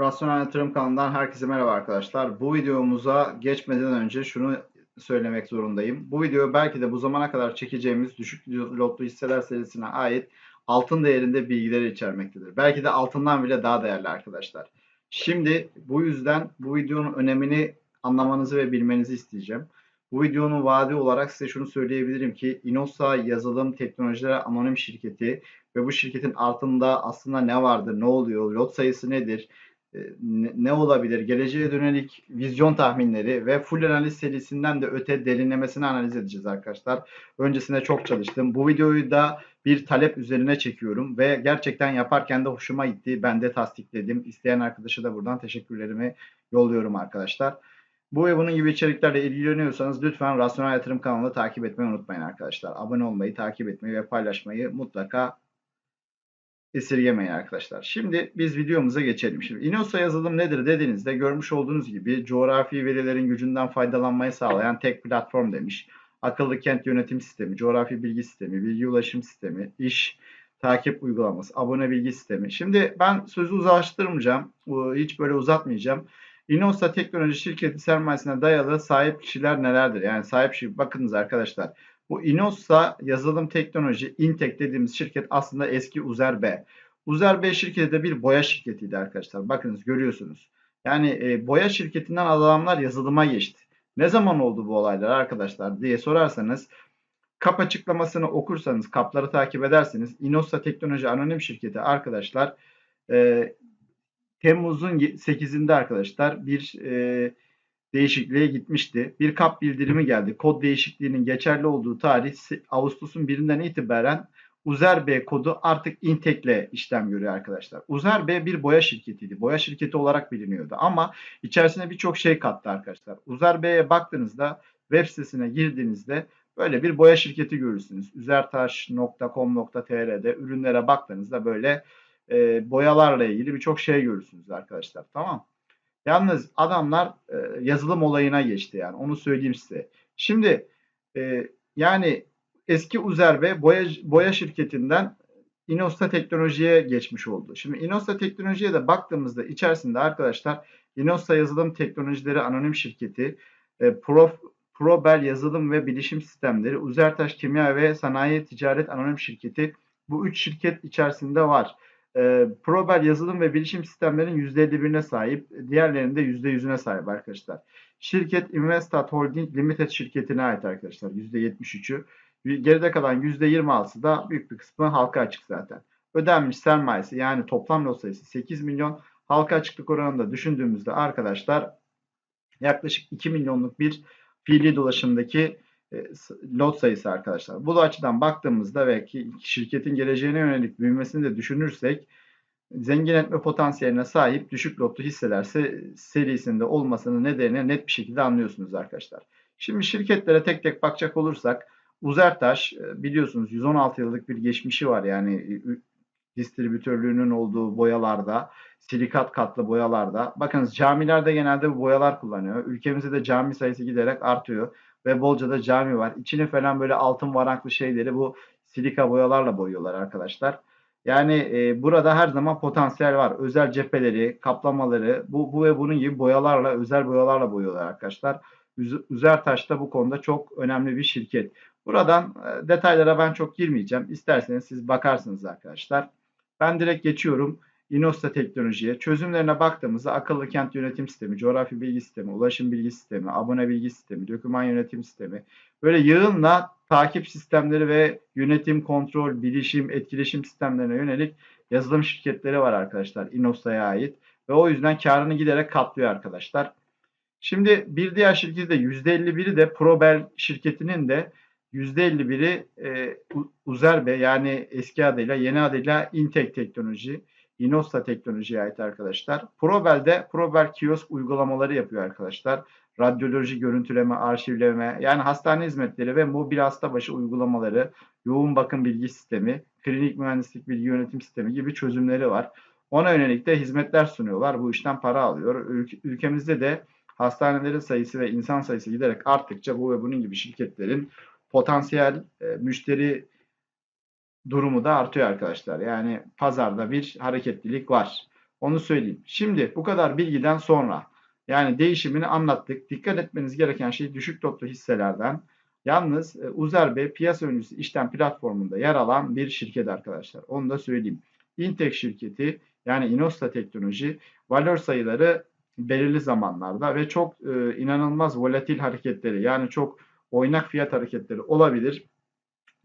Rasyonel Yatırım kanalından herkese merhaba arkadaşlar. Bu videomuza geçmeden önce şunu söylemek zorundayım. Bu video belki de bu zamana kadar çekeceğimiz düşük lotlu hisseler serisine ait altın değerinde bilgileri içermektedir. Belki de altından bile daha değerli arkadaşlar. Şimdi bu yüzden bu videonun önemini anlamanızı ve bilmenizi isteyeceğim. Bu videonun vaadi olarak size şunu söyleyebilirim ki Inosa Yazılım Teknolojileri Anonim Şirketi ve bu şirketin altında aslında ne vardır, ne oluyor, lot sayısı nedir, ne olabilir, geleceğe dönelik vizyon tahminleri ve full analiz serisinden de öte derinlemesine analiz edeceğiz arkadaşlar. Öncesinde çok çalıştım. Bu videoyu da bir talep üzerine çekiyorum ve gerçekten yaparken de hoşuma gitti. Ben de tasdikledim. İsteyen arkadaşa da buradan teşekkürlerimi yolluyorum arkadaşlar. Bu ve bunun gibi içeriklerle ilgileniyorsanız lütfen Rasyonel Yatırım kanalını takip etmeyi unutmayın arkadaşlar. Abone olmayı, takip etmeyi ve paylaşmayı mutlaka esirgemeyin arkadaşlar. Şimdi biz videomuza geçelim. Şimdi Inosa yazılım nedir dediğinizde görmüş olduğunuz gibi coğrafi verilerin gücünden faydalanmayı sağlayan tek platform demiş. Akıllı kent yönetim sistemi, coğrafi bilgi sistemi, bilgi ulaşım sistemi, iş takip uygulaması, abone bilgi sistemi. Şimdi ben sözü uzlaştırmayacağım. Hiç böyle uzatmayacağım. Inosa Teknoloji Şirketi sermayesine dayalı sahip kişiler nelerdir? Yani sahip kişi bakınız arkadaşlar. Bu Inosa yazılım teknoloji Intek dediğimiz şirket aslında eski Uzer B. Uzer B şirketi de bir boya şirketiydi arkadaşlar. Bakınız görüyorsunuz. Yani e, boya şirketinden adamlar yazılıma geçti. Ne zaman oldu bu olaylar arkadaşlar diye sorarsanız kap açıklamasını okursanız kapları takip ederseniz Inosa Teknoloji Anonim Şirketi arkadaşlar e, Temmuz'un 8'inde arkadaşlar bir e, değişikliğe gitmişti. Bir kap bildirimi geldi. Kod değişikliğinin geçerli olduğu tarih Ağustos'un birinden itibaren Uzer B kodu artık Intek'le işlem görüyor arkadaşlar. Uzer B bir boya şirketiydi. Boya şirketi olarak biliniyordu ama içerisine birçok şey kattı arkadaşlar. Uzer B'ye baktığınızda web sitesine girdiğinizde böyle bir boya şirketi görürsünüz. Üzertaş.com.tr'de ürünlere baktığınızda böyle e, boyalarla ilgili birçok şey görürsünüz arkadaşlar. Tamam. Yalnız adamlar e, yazılım olayına geçti yani onu söyleyeyim size. Şimdi e, yani eski Uzerbe boya, boya şirketinden Inosta Teknoloji'ye geçmiş oldu. Şimdi Inosta Teknoloji'ye de baktığımızda içerisinde arkadaşlar Inosta Yazılım Teknolojileri Anonim Şirketi, e, Prof, Probel Yazılım ve Bilişim Sistemleri, Uzertaş Kimya ve Sanayi Ticaret Anonim Şirketi bu üç şirket içerisinde var. E, Probel yazılım ve bilişim sistemlerinin %51'ine sahip, diğerlerinin de %100'üne sahip arkadaşlar. Şirket Investat Holding Limited şirketine ait arkadaşlar %73'ü. Geride kalan %26'sı da büyük bir kısmı halka açık zaten. Ödenmiş sermayesi yani toplam lot sayısı 8 milyon. Halka açıklık oranında düşündüğümüzde arkadaşlar yaklaşık 2 milyonluk bir fiili dolaşımdaki lot sayısı arkadaşlar. Bu açıdan baktığımızda ve şirketin geleceğine yönelik büyümesini de düşünürsek zengin etme potansiyeline sahip düşük lotlu hisseler serisinde olmasının nedenini net bir şekilde anlıyorsunuz arkadaşlar. Şimdi şirketlere tek tek bakacak olursak Uzertaş e, biliyorsunuz 116 yıllık bir geçmişi var yani distribütörlüğünün olduğu boyalarda, silikat katlı boyalarda. Bakınız camilerde genelde bu boyalar kullanıyor. Ülkemizde de cami sayısı giderek artıyor ve bolca da cami var. İçini falan böyle altın varaklı şeyleri bu silika boyalarla boyuyorlar arkadaşlar. Yani e, burada her zaman potansiyel var. Özel cepheleri, kaplamaları bu, bu ve bunun gibi boyalarla, özel boyalarla boyuyorlar arkadaşlar. Üzertaş da bu konuda çok önemli bir şirket. Buradan e, detaylara ben çok girmeyeceğim. İsterseniz siz bakarsınız arkadaşlar. Ben direkt geçiyorum. Inosta teknolojiye. Çözümlerine baktığımızda akıllı kent yönetim sistemi, coğrafi bilgi sistemi, ulaşım bilgi sistemi, abone bilgi sistemi, doküman yönetim sistemi. Böyle yığınla takip sistemleri ve yönetim, kontrol, bilişim, etkileşim sistemlerine yönelik yazılım şirketleri var arkadaşlar Inosta'ya ait. Ve o yüzden karını giderek katlıyor arkadaşlar. Şimdi bir diğer şirketi de %51'i de Probel şirketinin de %51'i e, Uzerbe yani eski adıyla yeni adıyla Intek Teknoloji. Inosta teknolojiye ait arkadaşlar. Probel'de Probel kiosk uygulamaları yapıyor arkadaşlar. Radyoloji görüntüleme, arşivleme, yani hastane hizmetleri ve mobil hasta başı uygulamaları, yoğun bakım bilgi sistemi, klinik mühendislik bilgi yönetim sistemi gibi çözümleri var. Ona yönelik de hizmetler sunuyorlar. Bu işten para alıyor. ülkemizde de hastanelerin sayısı ve insan sayısı giderek arttıkça bu ve bunun gibi şirketlerin potansiyel e, müşteri durumu da artıyor arkadaşlar. Yani pazarda bir hareketlilik var. Onu söyleyeyim. Şimdi bu kadar bilgiden sonra yani değişimini anlattık. Dikkat etmeniz gereken şey düşük toplu hisselerden. Yalnız e, Uzer Bey piyasa öncesi işlem platformunda yer alan bir şirket arkadaşlar. Onu da söyleyeyim. Intek şirketi yani Inosta Teknoloji valör sayıları belirli zamanlarda ve çok e, inanılmaz volatil hareketleri yani çok oynak fiyat hareketleri olabilir.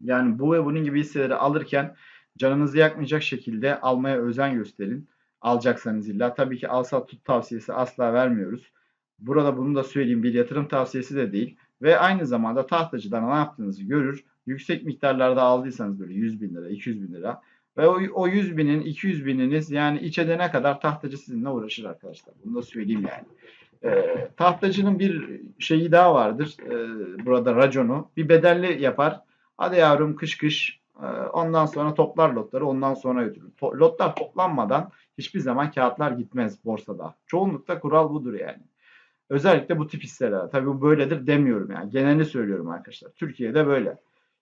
Yani bu ve bunun gibi hisseleri alırken canınızı yakmayacak şekilde almaya özen gösterin. Alacaksanız illa. Tabii ki alsat tut tavsiyesi asla vermiyoruz. Burada bunu da söyleyeyim bir yatırım tavsiyesi de değil. Ve aynı zamanda tahtacıdan ne yaptığınızı görür. Yüksek miktarlarda aldıysanız böyle 100 bin lira, 200 bin lira ve o, o 100 binin 200 bininiz yani iç edene kadar tahtacı sizinle uğraşır arkadaşlar. Bunu da söyleyeyim yani. E, tahtacının bir şeyi daha vardır. E, burada raconu. Bir bedelli yapar. Hadi yavrum kış kış. E, ondan sonra toplar lotları. Ondan sonra götürür. To- lotlar toplanmadan hiçbir zaman kağıtlar gitmez borsada. Çoğunlukta kural budur yani. Özellikle bu tip hisseler. Tabii bu böyledir demiyorum yani. Genelini söylüyorum arkadaşlar. Türkiye'de böyle.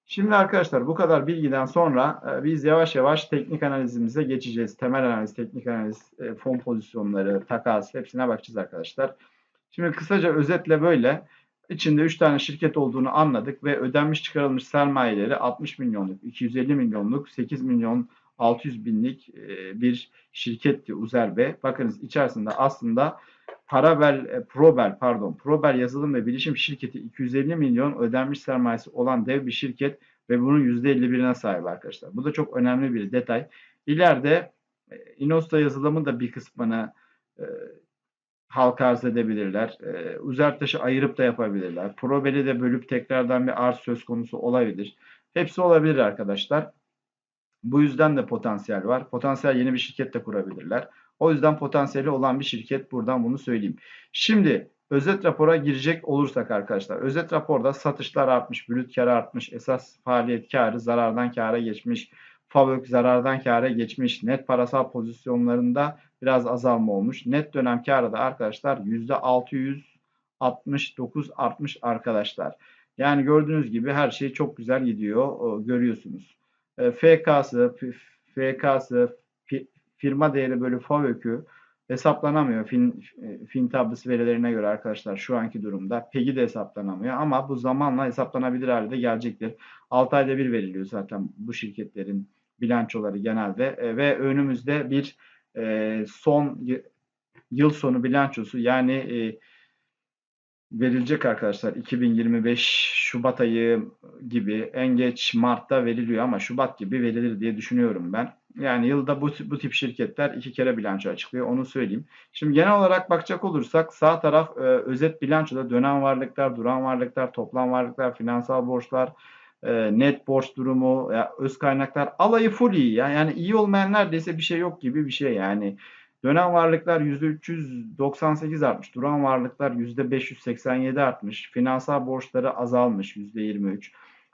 Şimdi arkadaşlar bu kadar bilgiden sonra e, biz yavaş yavaş teknik analizimize geçeceğiz. Temel analiz, teknik analiz, e, fon pozisyonları, takas hepsine bakacağız arkadaşlar. Şimdi kısaca özetle böyle. İçinde 3 tane şirket olduğunu anladık ve ödenmiş çıkarılmış sermayeleri 60 milyonluk, 250 milyonluk, 8 milyon 600 binlik e, bir şirketti Uzerbe. Bakınız içerisinde aslında Parabel, e, Probel pardon, Probel yazılım ve bilişim şirketi 250 milyon ödenmiş sermayesi olan dev bir şirket ve bunun %51'ine sahip arkadaşlar. Bu da çok önemli bir detay. İleride e, Inosta yazılımın da bir kısmını halka arz edebilirler. E, Uzertaş'ı ayırıp da yapabilirler. Probel'i de bölüp tekrardan bir arz söz konusu olabilir. Hepsi olabilir arkadaşlar. Bu yüzden de potansiyel var. Potansiyel yeni bir şirket de kurabilirler. O yüzden potansiyeli olan bir şirket buradan bunu söyleyeyim. Şimdi özet rapora girecek olursak arkadaşlar. Özet raporda satışlar artmış, brüt kar artmış, esas faaliyet karı zarardan kara geçmiş, FAVÖK zarardan kara geçmiş, net parasal pozisyonlarında biraz azalma olmuş. Net dönem karı da arkadaşlar %669 artmış arkadaşlar. Yani gördüğünüz gibi her şey çok güzel gidiyor. Görüyorsunuz. E, FK'sı, FK'sı, firma değeri bölü FAVÖK'ü hesaplanamıyor fin, e, fin tablosu verilerine göre arkadaşlar şu anki durumda. PEG'i de hesaplanamıyor ama bu zamanla hesaplanabilir halde gelecektir. 6 ayda bir veriliyor zaten bu şirketlerin bilançoları genelde e, ve önümüzde bir e, son yıl sonu bilançosu yani e, verilecek arkadaşlar 2025 Şubat ayı gibi en geç Mart'ta veriliyor ama Şubat gibi verilir diye düşünüyorum ben. Yani yılda bu, bu tip şirketler iki kere bilanço açıklıyor onu söyleyeyim. Şimdi genel olarak bakacak olursak sağ taraf e, özet bilançoda dönem varlıklar, duran varlıklar, toplam varlıklar, finansal borçlar, e, net borç durumu, ya, öz kaynaklar alayı full iyi ya. Yani iyi olmayan neredeyse bir şey yok gibi bir şey yani. Dönem varlıklar %398 artmış. Duran varlıklar %587 artmış. Finansal borçları azalmış %23.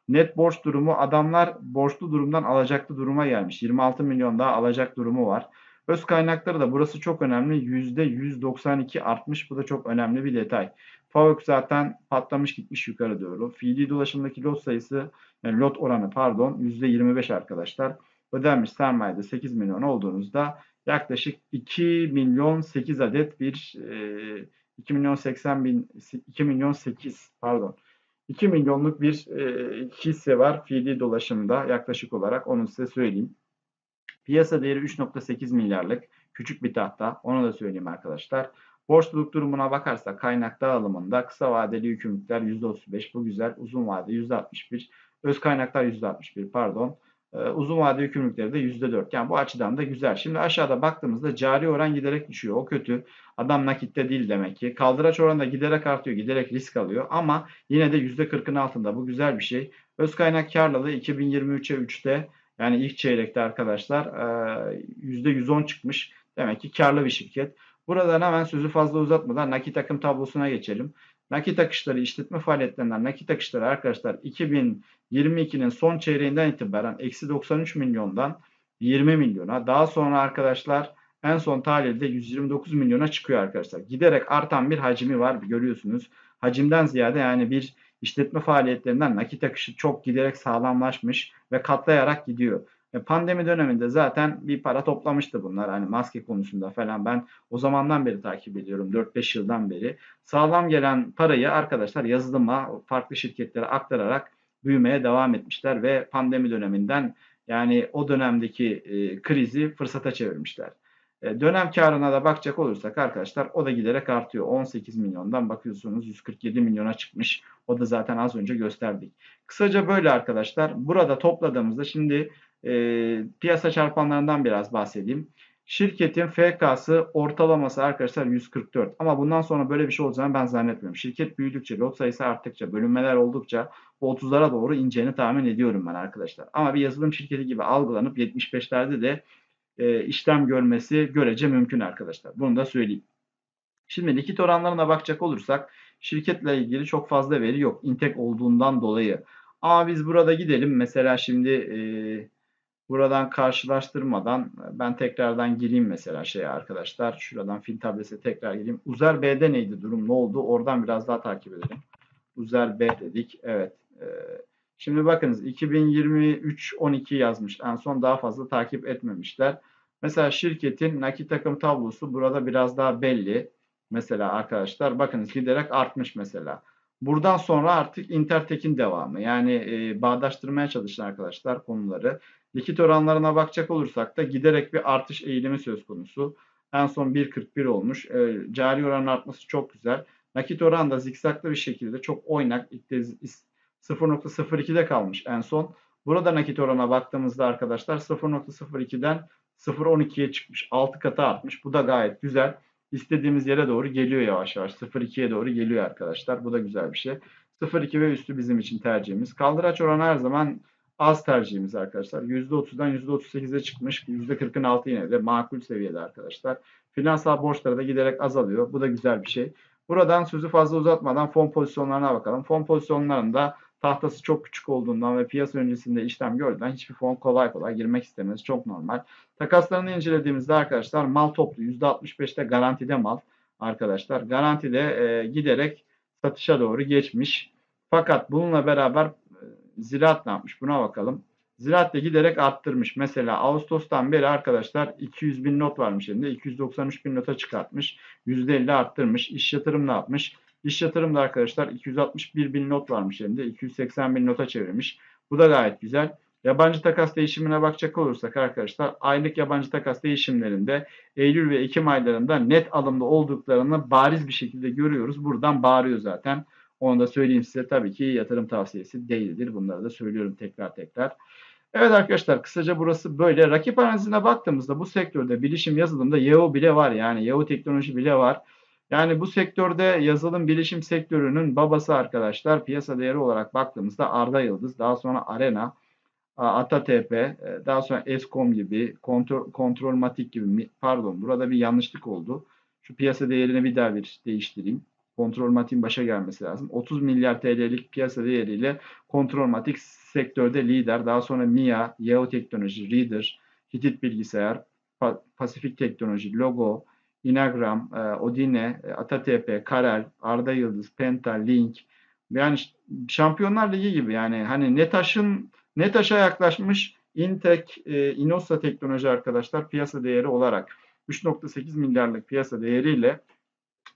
Net borç durumu adamlar borçlu durumdan alacaklı duruma gelmiş. 26 milyon daha alacak durumu var. Öz kaynakları da burası çok önemli. %192 artmış. Bu da çok önemli bir detay. FAVÖK zaten patlamış gitmiş yukarı doğru. Fiili dolaşımdaki lot sayısı yani lot oranı pardon %25 arkadaşlar. Ödenmiş sermayede 8 milyon olduğunuzda yaklaşık 2 milyon 8 adet bir e, 2 milyon 80 bin 2 milyon 8 pardon 2 milyonluk bir e, hisse var fiili dolaşımda yaklaşık olarak onu size söyleyeyim. Piyasa değeri 3.8 milyarlık küçük bir tahta onu da söyleyeyim arkadaşlar. Borçluluk durumuna bakarsak kaynak dağılımında kısa vadeli yükümlülükler %35 bu güzel uzun vade %61 öz kaynaklar %61 pardon ee, uzun vade yükümlülükleri de %4. Yani bu açıdan da güzel. Şimdi aşağıda baktığımızda cari oran giderek düşüyor. O kötü. Adam nakitte değil demek ki. Kaldıraç oranı da giderek artıyor. Giderek risk alıyor. Ama yine de %40'ın altında. Bu güzel bir şey. Öz kaynak karlılığı 2023'e 3'te yani ilk çeyrekte arkadaşlar %110 e, çıkmış. Demek ki karlı bir şirket. Buradan hemen sözü fazla uzatmadan nakit akım tablosuna geçelim. Nakit akışları, işletme faaliyetlerinden nakit akışları arkadaşlar 2022'nin son çeyreğinden itibaren eksi 93 milyondan 20 milyona. Daha sonra arkadaşlar en son tahlilde 129 milyona çıkıyor arkadaşlar. Giderek artan bir hacmi var görüyorsunuz. Hacimden ziyade yani bir işletme faaliyetlerinden nakit akışı çok giderek sağlamlaşmış ve katlayarak gidiyor. E, pandemi döneminde zaten bir para toplamıştı bunlar. Hani maske konusunda falan ben o zamandan beri takip ediyorum. 4-5 yıldan beri. Sağlam gelen parayı arkadaşlar yazılıma, farklı şirketlere aktararak büyümeye devam etmişler ve pandemi döneminden yani o dönemdeki e, krizi fırsata çevirmişler. E, dönem karına da bakacak olursak arkadaşlar o da giderek artıyor. 18 milyondan bakıyorsunuz 147 milyona çıkmış. O da zaten az önce gösterdik. Kısaca böyle arkadaşlar. Burada topladığımızda şimdi e, piyasa çarpanlarından biraz bahsedeyim. Şirketin FK'sı ortalaması arkadaşlar 144. Ama bundan sonra böyle bir şey olacağını ben zannetmiyorum. Şirket büyüdükçe, lot sayısı arttıkça, bölünmeler oldukça bu 30'lara doğru ineceğini tahmin ediyorum ben arkadaşlar. Ama bir yazılım şirketi gibi algılanıp 75'lerde de e, işlem görmesi görece mümkün arkadaşlar. Bunu da söyleyeyim. Şimdi likit oranlarına bakacak olursak şirketle ilgili çok fazla veri yok. Intek olduğundan dolayı. Ama biz burada gidelim. Mesela şimdi e, buradan karşılaştırmadan ben tekrardan gireyim mesela şeye arkadaşlar. Şuradan fil tablese tekrar gireyim. Uzer B'de neydi durum? Ne oldu? Oradan biraz daha takip edelim. Uzer B dedik. Evet. E, şimdi bakınız 2023 12 yazmış. En son daha fazla takip etmemişler. Mesela şirketin nakit takım tablosu burada biraz daha belli. Mesela arkadaşlar bakınız giderek artmış mesela. Buradan sonra artık Intertek'in devamı. Yani e, bağdaştırmaya çalışın arkadaşlar konuları. Likit oranlarına bakacak olursak da giderek bir artış eğilimi söz konusu. En son 1.41 olmuş. E, cari oranın artması çok güzel. Nakit oran da zikzaklı bir şekilde çok oynak. 0.02'de kalmış en son. Burada nakit orana baktığımızda arkadaşlar 0.02'den 0.12'ye çıkmış. 6 katı artmış. Bu da gayet güzel. İstediğimiz yere doğru geliyor yavaş yavaş. 0.2'ye doğru geliyor arkadaşlar. Bu da güzel bir şey. 0.2 ve üstü bizim için tercihimiz. Kaldıraç oranı her zaman az tercihimiz arkadaşlar. %30'dan %38'e çıkmış. %40'ın altı yine de makul seviyede arkadaşlar. Finansal borçları da giderek azalıyor. Bu da güzel bir şey. Buradan sözü fazla uzatmadan fon pozisyonlarına bakalım. Fon pozisyonlarında tahtası çok küçük olduğundan ve piyasa öncesinde işlem gördüğünden hiçbir fon kolay kolay girmek istemez. Çok normal. Takaslarını incelediğimizde arkadaşlar mal toplu %65'te garantide mal arkadaşlar. Garantide e, giderek satışa doğru geçmiş. Fakat bununla beraber e, Ziraat ne yapmış? Buna bakalım. Ziraat da giderek arttırmış. Mesela Ağustos'tan beri arkadaşlar 200 bin not varmış elinde. 293 bin nota çıkartmış. %50 arttırmış. İş yatırım ne yapmış? İş yatırımda arkadaşlar 261 bin not varmış elinde. 280 bin nota çevirmiş. Bu da gayet güzel. Yabancı takas değişimine bakacak olursak arkadaşlar aylık yabancı takas değişimlerinde Eylül ve Ekim aylarında net alımda olduklarını bariz bir şekilde görüyoruz. Buradan bağırıyor zaten. Onu da söyleyeyim size tabii ki yatırım tavsiyesi değildir. Bunları da söylüyorum tekrar tekrar. Evet arkadaşlar kısaca burası böyle. Rakip analizine baktığımızda bu sektörde bilişim yazılımda Yahoo bile var. Yani Yahoo teknoloji bile var. Yani bu sektörde yazılım bilişim sektörünün babası arkadaşlar piyasa değeri olarak baktığımızda Arda Yıldız, daha sonra Arena, AtaTP, e, daha sonra Eskom gibi, kontrol, Kontrolmatik gibi, pardon burada bir yanlışlık oldu. Şu piyasa değerini bir daha bir değiştireyim. Kontrolmatik'in başa gelmesi lazım. 30 milyar TL'lik piyasa değeriyle Kontrolmatik sektörde lider. Daha sonra MIA, Yahoo Teknoloji, Reader, Hitit Bilgisayar, Pasifik Teknoloji, Logo, Inagram, e, Odine, e, AtaTP, Karel, Arda Yıldız, Penta, Link. Yani Şampiyonlar Ligi gibi yani hani Netaş'ın Netaş'a yaklaşmış Intek, e, Inosa teknoloji arkadaşlar piyasa değeri olarak 3.8 milyarlık piyasa değeriyle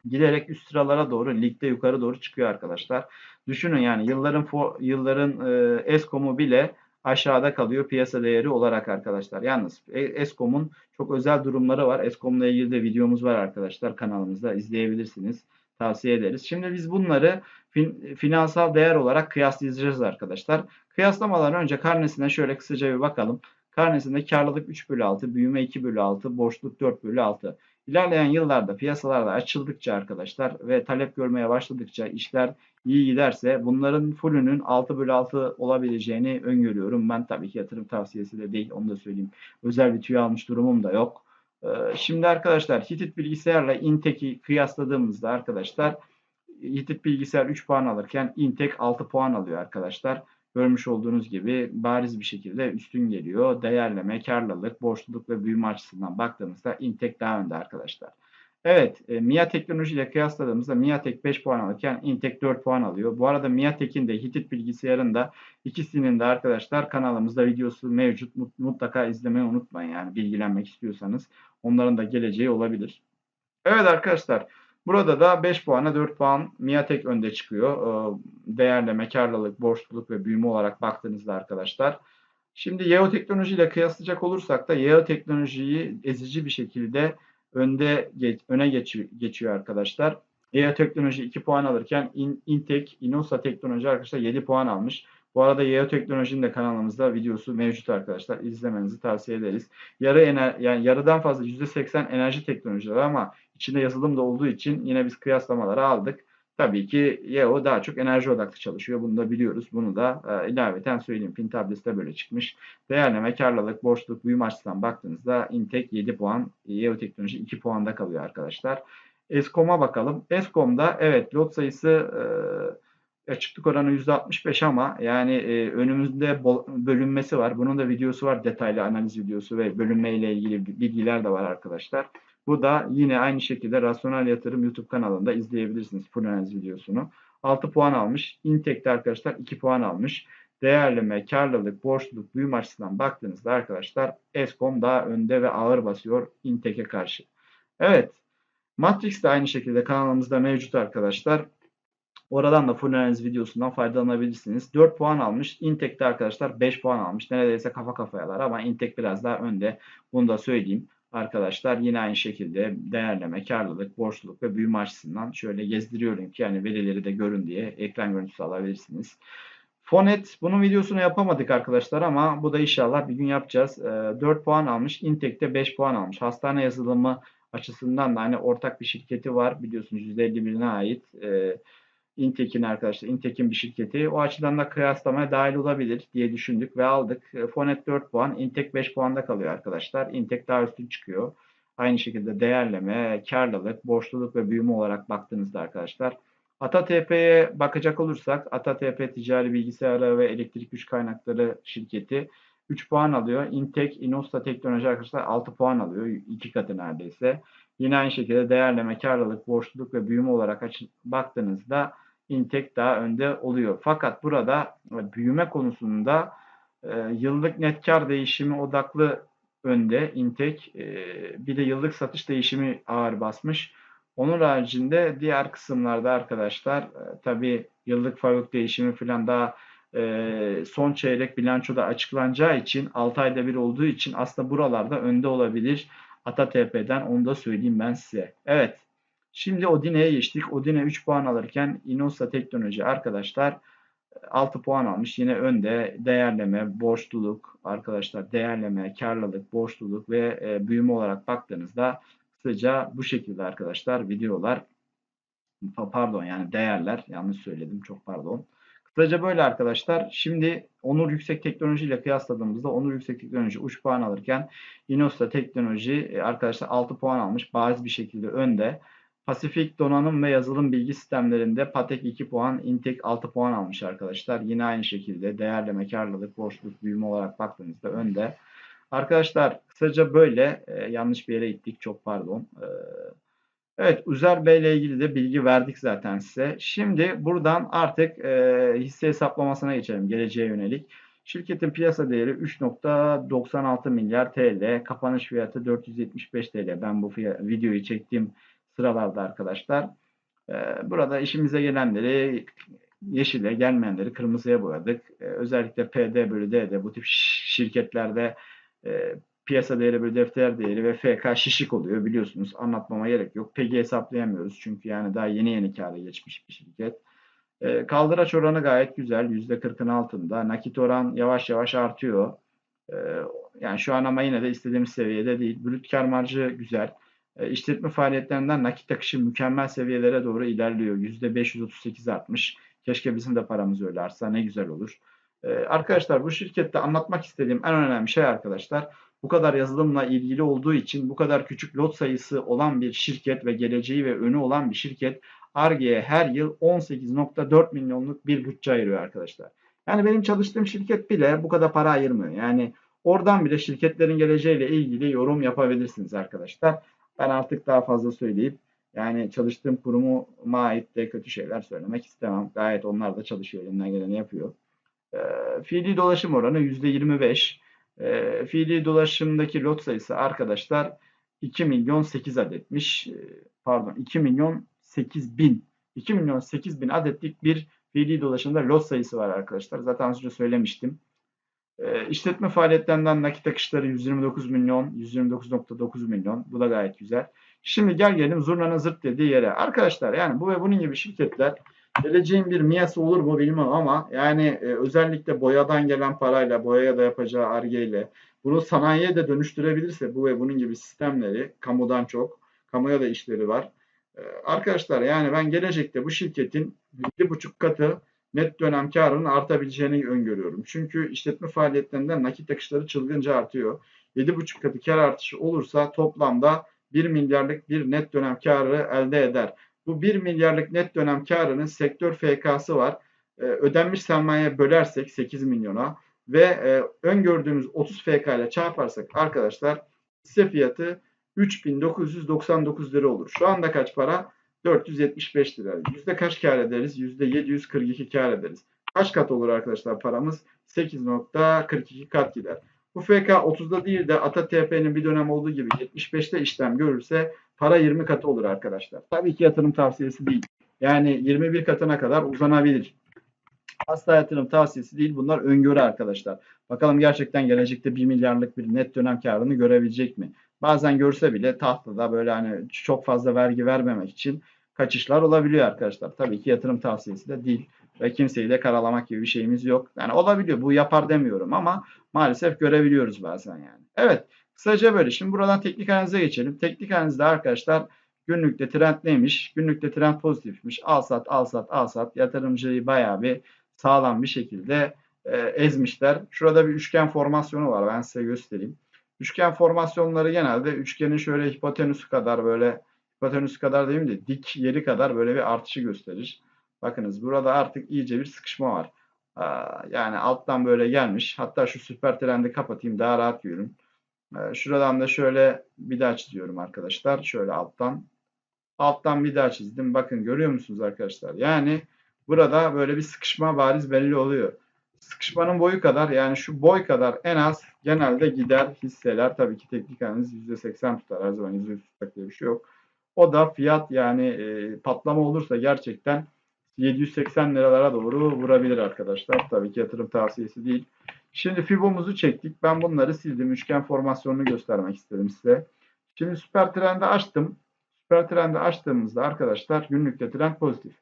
giderek üst sıralara doğru ligde yukarı doğru çıkıyor arkadaşlar. Düşünün yani yılların yılların e, Eskom'u bile aşağıda kalıyor piyasa değeri olarak arkadaşlar. Yalnız e, Eskom'un çok özel durumları var. Eskom'la ilgili de videomuz var arkadaşlar kanalımızda izleyebilirsiniz. Tavsiye ederiz. Şimdi biz bunları fin, finansal değer olarak kıyaslayacağız arkadaşlar. Kıyaslamadan önce karnesine şöyle kısaca bir bakalım. Karnesinde karlılık 3 bölü 6, büyüme 2 bölü 6, boşluk 4 bölü 6. İlerleyen yıllarda piyasalarda açıldıkça arkadaşlar ve talep görmeye başladıkça işler iyi giderse bunların fullünün 6 bölü 6 olabileceğini öngörüyorum. Ben tabii ki yatırım tavsiyesi de değil onu da söyleyeyim. Özel bir tüy almış durumum da yok. Ee, şimdi arkadaşlar Hitit bilgisayarla Intek'i kıyasladığımızda arkadaşlar Hitit bilgisayar 3 puan alırken Intek 6 puan alıyor arkadaşlar. Görmüş olduğunuz gibi bariz bir şekilde üstün geliyor. Değerleme, karlılık, borçluluk ve büyüme açısından baktığımızda Intek daha önde arkadaşlar. Evet, e, MIA Teknoloji ile kıyasladığımızda MIATek 5 puan alırken Intek 4 puan alıyor. Bu arada MIATek'in de Hitit bilgisayarında ikisinin de arkadaşlar kanalımızda videosu mevcut. Mutlaka izlemeyi unutmayın yani bilgilenmek istiyorsanız. Onların da geleceği olabilir. Evet arkadaşlar, burada da 5 puana 4 puan MIATek önde çıkıyor. E, değerleme, karlılık, borçluluk ve büyüme olarak baktığınızda arkadaşlar. Şimdi Yeo Teknoloji ile kıyaslayacak olursak da Yeo Teknolojiyi ezici bir şekilde önde öne geçiyor, geçiyor arkadaşlar. EA Teknoloji 2 puan alırken Intek, Inosa Teknoloji arkadaşlar 7 puan almış. Bu arada EA Teknoloji'nin de kanalımızda videosu mevcut arkadaşlar. İzlemenizi tavsiye ederiz. Yarı ener yani yarıdan fazla %80 enerji teknolojileri ama içinde yazılım da olduğu için yine biz kıyaslamaları aldık. Tabii ki YEO daha çok enerji odaklı çalışıyor. Bunu da biliyoruz. Bunu da e, ilaveten söyleyeyim. Pin tablesi böyle çıkmış. Değerleme, karlılık, borçluluk, büyüme açısından baktığınızda Intek 7 puan, YEO teknoloji 2 puanda kalıyor arkadaşlar. Eskom'a bakalım. Eskom'da evet lot sayısı e, açıklık oranı %65 ama yani e, önümüzde bölünmesi var. Bunun da videosu var. Detaylı analiz videosu ve bölünme ile ilgili bilgiler de var arkadaşlar. Bu da yine aynı şekilde Rasyonel Yatırım YouTube kanalında izleyebilirsiniz full analiz videosunu. 6 puan almış. Intek'te arkadaşlar 2 puan almış. Değerleme, karlılık, borçluluk, büyüm açısından baktığınızda arkadaşlar Eskom daha önde ve ağır basıyor Intek'e karşı. Evet. Matrix de aynı şekilde kanalımızda mevcut arkadaşlar. Oradan da full analiz videosundan faydalanabilirsiniz. 4 puan almış. Intek'te arkadaşlar 5 puan almış. Neredeyse kafa kafayalar ama Intek biraz daha önde. Bunu da söyleyeyim arkadaşlar yine aynı şekilde değerleme, karlılık, borçluluk ve büyüme açısından şöyle gezdiriyorum ki yani verileri de görün diye ekran görüntüsü alabilirsiniz. Fonet bunun videosunu yapamadık arkadaşlar ama bu da inşallah bir gün yapacağız. 4 ee, puan almış. Intek'te 5 puan almış. Hastane yazılımı açısından da hani ortak bir şirketi var biliyorsunuz %51'ine ait. Ee, Intek'in arkadaşlar, Intek'in bir şirketi. O açıdan da kıyaslamaya dahil olabilir diye düşündük ve aldık. E, Fonet 4 puan, Intek 5 puanda kalıyor arkadaşlar. Intek daha üstün çıkıyor. Aynı şekilde değerleme, karlılık, borçluluk ve büyüme olarak baktığınızda arkadaşlar. AtaTP'ye bakacak olursak AtaTP ticari bilgisayarı ve elektrik güç kaynakları şirketi 3 puan alıyor. Intek, Inosta Teknoloji arkadaşlar 6 puan alıyor. 2 katı neredeyse. Yine aynı şekilde değerleme, karlılık, borçluluk ve büyüme olarak baktığınızda Intek daha önde oluyor. Fakat burada e, büyüme konusunda e, yıllık net kar değişimi odaklı önde Intek. E, bir de yıllık satış değişimi ağır basmış. Onun haricinde diğer kısımlarda arkadaşlar e, tabi yıllık fabrik değişimi falan daha e, son çeyrek bilançoda açıklanacağı için 6 ayda bir olduğu için aslında buralarda önde olabilir. AtaTP'den onu da söyleyeyim ben size. Evet Şimdi Odine'ye geçtik. Odine 3 puan alırken Inosa Teknoloji arkadaşlar 6 puan almış. Yine önde değerleme, borçluluk arkadaşlar değerleme, karlılık, borçluluk ve e, büyüme olarak baktığınızda kısaca bu şekilde arkadaşlar videolar pardon yani değerler yanlış söyledim çok pardon. Kısaca böyle arkadaşlar. Şimdi Onur Yüksek Teknoloji ile kıyasladığımızda Onur Yüksek Teknoloji 3 puan alırken Inosta Teknoloji e, arkadaşlar 6 puan almış. Bariz bir şekilde önde. Pasifik donanım ve yazılım bilgi sistemlerinde Patek 2 puan, Intek 6 puan almış arkadaşlar. Yine aynı şekilde değerleme, karlılık, borçluluk, büyüme olarak baktığınızda önde. Arkadaşlar kısaca böyle e, yanlış bir yere gittik çok pardon. E, evet Uzer Bey ile ilgili de bilgi verdik zaten size. Şimdi buradan artık e, hisse hesaplamasına geçelim geleceğe yönelik. Şirketin piyasa değeri 3.96 milyar TL, kapanış fiyatı 475 TL. Ben bu videoyu çektiğim sıralarda arkadaşlar. Ee, burada işimize gelenleri yeşile, gelmeyenleri kırmızıya boyadık. Ee, özellikle PD bölü D'de bu tip şirketlerde e, piyasa değeri bölü defter değeri ve FK şişik oluyor biliyorsunuz. Anlatmama gerek yok. PG hesaplayamıyoruz çünkü yani daha yeni yeni kâra geçmiş bir şirket. Ee, kaldıraç oranı gayet güzel. %40'ın altında. Nakit oran yavaş yavaş artıyor. Yani şu an ama yine de istediğimiz seviyede değil. Brüt kar marjı güzel. E, işletme faaliyetlerinden nakit akışı mükemmel seviyelere doğru ilerliyor. %538 artmış. Keşke bizim de paramız öyle artsa ne güzel olur. E, arkadaşlar bu şirkette anlatmak istediğim en önemli şey arkadaşlar bu kadar yazılımla ilgili olduğu için bu kadar küçük lot sayısı olan bir şirket ve geleceği ve önü olan bir şirket Arge'ye her yıl 18.4 milyonluk bir bütçe ayırıyor arkadaşlar. Yani benim çalıştığım şirket bile bu kadar para ayırmıyor. Yani oradan bile şirketlerin geleceğiyle ilgili yorum yapabilirsiniz arkadaşlar. Ben artık daha fazla söyleyip yani çalıştığım kuruma ait de kötü şeyler söylemek istemem. Gayet onlar da çalışıyor, elinden geleni yapıyor. E, fiili dolaşım oranı %25. E, fiili dolaşımdaki lot sayısı arkadaşlar 2 milyon 8 adetmiş. E, pardon 2 milyon 8 bin. 2 milyon 8 bin adetlik bir fiili dolaşımda lot sayısı var arkadaşlar. Zaten az önce söylemiştim. E, işletme faaliyetlerinden nakit akışları 129 milyon, 129.9 milyon. Bu da gayet güzel. Şimdi gel gelelim zurnanın zırt dediği yere. Arkadaşlar yani bu ve bunun gibi şirketler geleceğin bir miyası olur mu bilmem ama yani e, özellikle boyadan gelen parayla, boyaya da yapacağı argeyle bunu sanayiye de dönüştürebilirse bu ve bunun gibi sistemleri kamudan çok, kamuya da işleri var. E, arkadaşlar yani ben gelecekte bu şirketin 7,5 katı net dönem karının artabileceğini öngörüyorum. Çünkü işletme faaliyetlerinden nakit akışları çılgınca artıyor. 7,5 katı kar artışı olursa toplamda 1 milyarlık bir net dönem karı elde eder. Bu 1 milyarlık net dönem karının sektör FK'sı var. Ee, ödenmiş sermaye bölersek 8 milyona ve e, öngördüğümüz 30 FK ile çarparsak arkadaşlar hisse fiyatı 3999 lira olur. Şu anda kaç para? 475 lira. Yüzde kaç kar ederiz? Yüzde 742 kar ederiz. Kaç kat olur arkadaşlar paramız? 8.42 kat gider. Bu FK 30'da değil de ATA TP'nin bir dönem olduğu gibi 75'te işlem görürse para 20 katı olur arkadaşlar. Tabii ki yatırım tavsiyesi değil. Yani 21 katına kadar uzanabilir. Asla yatırım tavsiyesi değil. Bunlar öngörü arkadaşlar. Bakalım gerçekten gelecekte 1 milyarlık bir net dönem karını görebilecek mi? Bazen görse bile tahtada böyle hani çok fazla vergi vermemek için kaçışlar olabiliyor arkadaşlar. Tabii ki yatırım tavsiyesi de değil ve kimseyi de karalamak gibi bir şeyimiz yok. Yani olabiliyor. Bu yapar demiyorum ama maalesef görebiliyoruz bazen yani. Evet. Kısaca böyle. Şimdi buradan teknik analize geçelim. Teknik analizde arkadaşlar günlükte trend neymiş? Günlükte trend pozitifmiş. Al sat, al sat, al sat. Yatırımcıyı bayağı bir sağlam bir şekilde e, ezmişler. Şurada bir üçgen formasyonu var. Ben size göstereyim. Üçgen formasyonları genelde üçgenin şöyle hipotenüsü kadar böyle hipotenüsü kadar değil de dik yeri kadar böyle bir artışı gösterir. Bakınız burada artık iyice bir sıkışma var. Yani alttan böyle gelmiş. Hatta şu süper trendi kapatayım daha rahat görün. Şuradan da şöyle bir daha çiziyorum arkadaşlar. Şöyle alttan. Alttan bir daha çizdim. Bakın görüyor musunuz arkadaşlar? Yani burada böyle bir sıkışma bariz belli oluyor. Sıkışmanın boyu kadar yani şu boy kadar en az genelde gider hisseler. Tabii ki teknik analiz %80 tutar. Her zaman %100 tutar diye bir şey yok. O da fiyat yani e, patlama olursa gerçekten 780 liralara doğru vurabilir arkadaşlar. Tabii ki yatırım tavsiyesi değil. Şimdi Fibo'muzu çektik. Ben bunları sildim. Üçgen formasyonunu göstermek istedim size. Şimdi süper trendi açtım. Süper trendi açtığımızda arkadaşlar günlükte trend pozitif.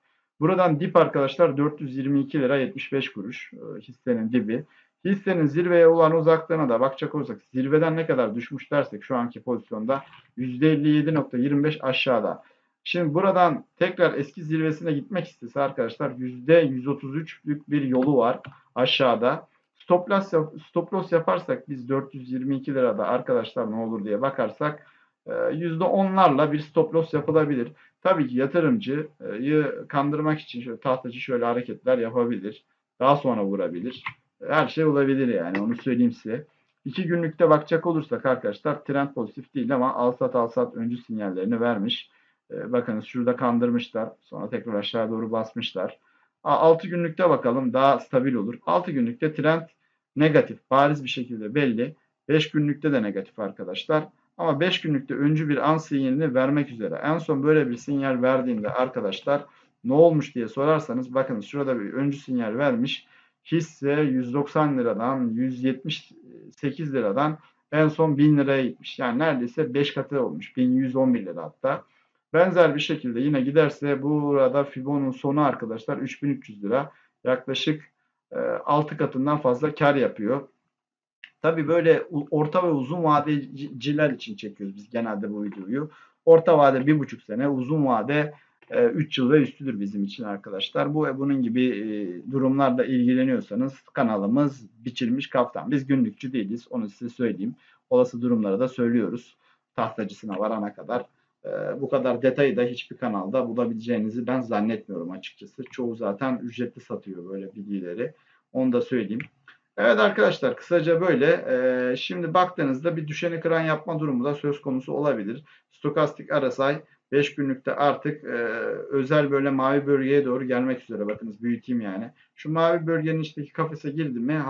Buradan dip arkadaşlar 422 lira 75 kuruş e, hissenin dibi. Hissenin zirveye olan uzaklığına da bakacak olursak zirveden ne kadar düşmüş dersek şu anki pozisyonda %57.25 aşağıda. Şimdi buradan tekrar eski zirvesine gitmek istese arkadaşlar %133'lük bir yolu var aşağıda. Stop loss, stop loss yaparsak biz 422 lirada arkadaşlar ne olur diye bakarsak %10'larla e, bir stop loss yapılabilir. Tabii ki yatırımcıyı kandırmak için şöyle tahtacı şöyle hareketler yapabilir. Daha sonra vurabilir. Her şey olabilir yani onu söyleyeyim size. İki günlükte bakacak olursak arkadaşlar trend pozitif değil ama al sat al sat öncü sinyallerini vermiş. Ee, bakınız şurada kandırmışlar. Sonra tekrar aşağı doğru basmışlar. 6 günlükte bakalım daha stabil olur. 6 günlükte trend negatif. Bariz bir şekilde belli. 5 günlükte de negatif arkadaşlar. Ama 5 günlükte öncü bir an sinyalini vermek üzere. En son böyle bir sinyal verdiğinde arkadaşlar ne olmuş diye sorarsanız bakınız şurada bir öncü sinyal vermiş. Hisse 190 liradan 178 liradan en son 1000 liraya gitmiş. Yani neredeyse 5 katı olmuş. 1111 lira hatta. Benzer bir şekilde yine giderse burada Fibo'nun sonu arkadaşlar 3300 lira. Yaklaşık 6 e, katından fazla kar yapıyor. Tabii böyle orta ve uzun vadeciler için çekiyoruz biz genelde bu videoyu. Orta vade 1,5 sene, uzun vade 3 yıl ve üstüdür bizim için arkadaşlar. Bu ve bunun gibi e, durumlarla ilgileniyorsanız kanalımız biçilmiş kaftan. Biz günlükçü değiliz. Onu size söyleyeyim. Olası durumları da söylüyoruz. Tahtacısına varana kadar. Ee, bu kadar detayı da hiçbir kanalda bulabileceğinizi ben zannetmiyorum açıkçası. Çoğu zaten ücretli satıyor böyle bilgileri. Onu da söyleyeyim. Evet arkadaşlar kısaca böyle. Şimdi baktığınızda bir düşeni kıran yapma durumu da söz konusu olabilir. Stokastik RSI 5 günlükte artık e, özel böyle mavi bölgeye doğru gelmek üzere. Bakınız büyüteyim yani. Şu mavi bölgenin içindeki kafese girdi mi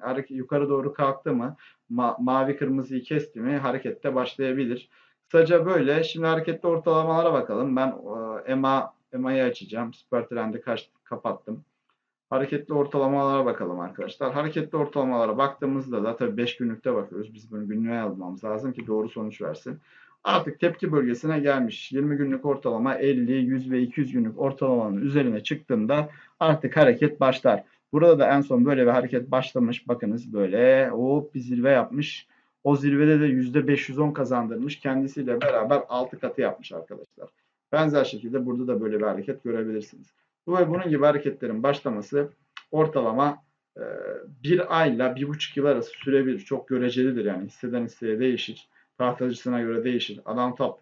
hareket yukarı doğru kalktı mı ma- mavi kırmızıyı kesti mi harekette başlayabilir. Kısaca böyle. Şimdi hareketli ortalamalara bakalım. Ben e, EMA EMA'yı açacağım. Süper trendi kaç, kapattım. Hareketli ortalamalara bakalım arkadaşlar. Hareketli ortalamalara baktığımızda da tabii 5 günlükte bakıyoruz. Biz bunu günlüğe almamız lazım ki doğru sonuç versin. Artık tepki bölgesine gelmiş. 20 günlük ortalama 50, 100 ve 200 günlük ortalamanın üzerine çıktığında artık hareket başlar. Burada da en son böyle bir hareket başlamış. Bakınız böyle hop bir zirve yapmış. O zirvede de %510 kazandırmış. Kendisiyle beraber 6 katı yapmış arkadaşlar. Benzer şekilde burada da böyle bir hareket görebilirsiniz. Bu ve bunun gibi hareketlerin başlaması ortalama bir ayla bir buçuk yıl arası sürebilir. Çok görecelidir yani hisseden hisseye değişir. Tahtacısına göre değişir. Adam top,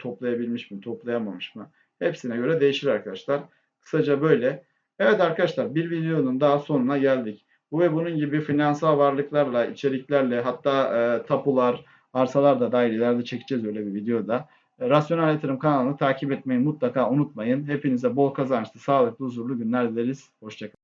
toplayabilmiş mi, toplayamamış mı? Hepsine göre değişir arkadaşlar. Kısaca böyle. Evet arkadaşlar bir videonun daha sonuna geldik. Bu ve bunun gibi finansal varlıklarla, içeriklerle hatta e, tapular, arsalar da dahil ileride çekeceğiz öyle bir videoda. E, Rasyonel Yatırım kanalını takip etmeyi mutlaka unutmayın. Hepinize bol kazançlı, sağlıklı, huzurlu günler dileriz. Hoşçakalın.